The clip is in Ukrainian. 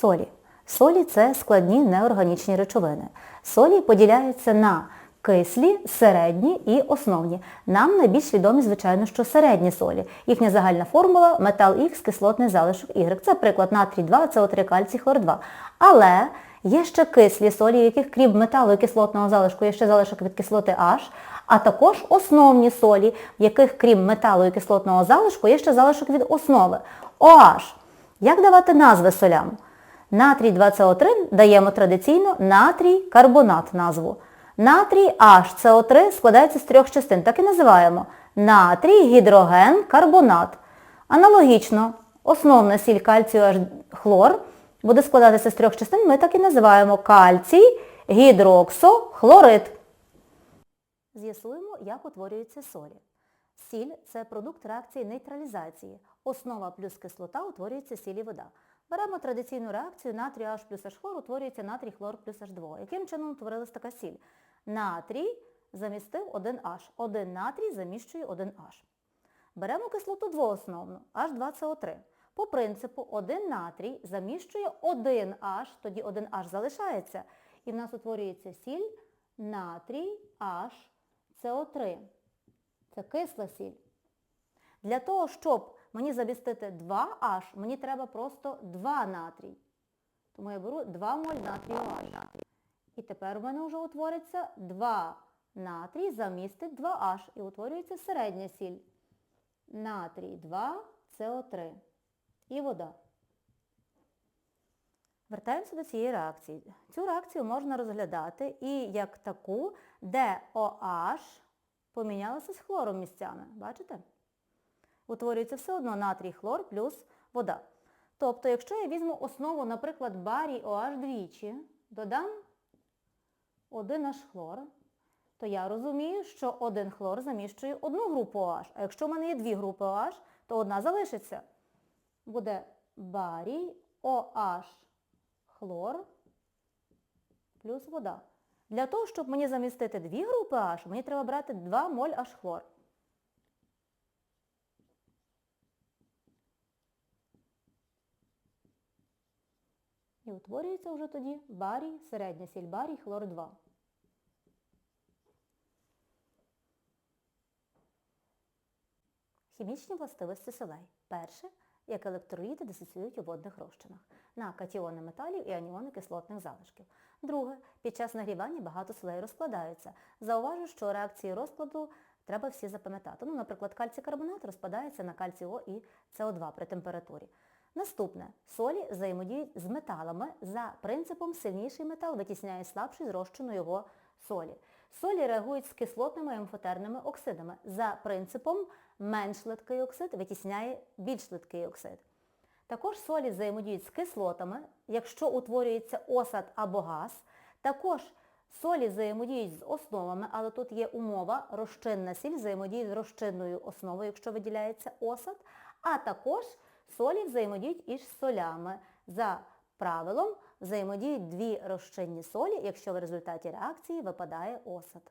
Солі. Солі це складні неорганічні речовини. Солі поділяються на кислі, середні і основні. Нам найбільш відомі, звичайно, що середні солі. Їхня загальна формула метал Х, кислотний залишок Y. Це приклад натрій 2, СО3, кальцій, хлор 2. Але є ще кислі солі, в яких крім металу і кислотного залишку є ще залишок від кислоти H, а також основні солі, в яких крім металу і кислотного залишку є ще залишок від основи OH. Як давати назви солям? Натрій 2СО3 даємо традиційно натрій карбонат назву. Натрій HCO3 складається з трьох частин, так і називаємо. Натрій, гідроген, карбонат. Аналогічно, основна сіль кальцію H хлор буде складатися з трьох частин, ми так і називаємо кальцій, гідроксохлорид. З'ясуємо, як утворюються солі. Сіль – це продукт реакції нейтралізації. Основа плюс кислота утворюється сіль і вода. Беремо традиційну реакцію натрій H плюс H хлор утворюється натрій хлор плюс H2. Яким чином утворилась така сіль? Натрій замістив 1H. Один натрій заміщує 1H. Беремо кислоту двоосновну H2CO3. По принципу один натрій заміщує 1H, тоді 1H залишається. І в нас утворюється сіль натрій HCO3. Це кисла сіль. Для того, щоб мені замістити 2H, мені треба просто 2 натрій. Тому я беру 2 моль натрію H. І тепер у мене вже утвориться 2 натрій замістить 2H. І утворюється середня сіль. Натрій 2, СО3. І вода. Вертаємося до цієї реакції. Цю реакцію можна розглядати і як таку, де OH помінялося з хлором місцями. Бачите? Утворюється все одно натрій хлор плюс вода. Тобто, якщо я візьму основу, наприклад, барій OH двічі, додам 1H хлор, то я розумію, що один хлор заміщує одну групу OH. А якщо в мене є дві групи OH, то одна залишиться. Буде барій OH хлор плюс вода. Для того, щоб мені замістити дві групи H, мені треба брати 2 моль H хлор. І утворюється вже тоді барій, середня сіль барій, хлор 2. Хімічні властивості солей. Перше, як електроліти дисоціюють у водних розчинах на катіони металів і аніони кислотних залишків. Друге, під час нагрівання багато солей розкладаються. Зауважу, що реакції розкладу треба всі запам'ятати. Ну, наприклад, кальцій карбонат розпадається на кальцій О і СО2 при температурі. Наступне. Солі взаємодіють з металами за принципом сильніший метал витісняє слабший з його солі. Солі реагують з кислотними і амфотерними оксидами. За принципом менш литкий оксид витісняє більш литкий оксид. Також солі взаємодіють з кислотами, якщо утворюється осад або газ. Також солі взаємодіють з основами, але тут є умова, розчинна сіль взаємодіє з розчинною основою, якщо виділяється осад. А також солі взаємодіють із солями. За правилом взаємодіють дві розчинні солі, якщо в результаті реакції випадає осад.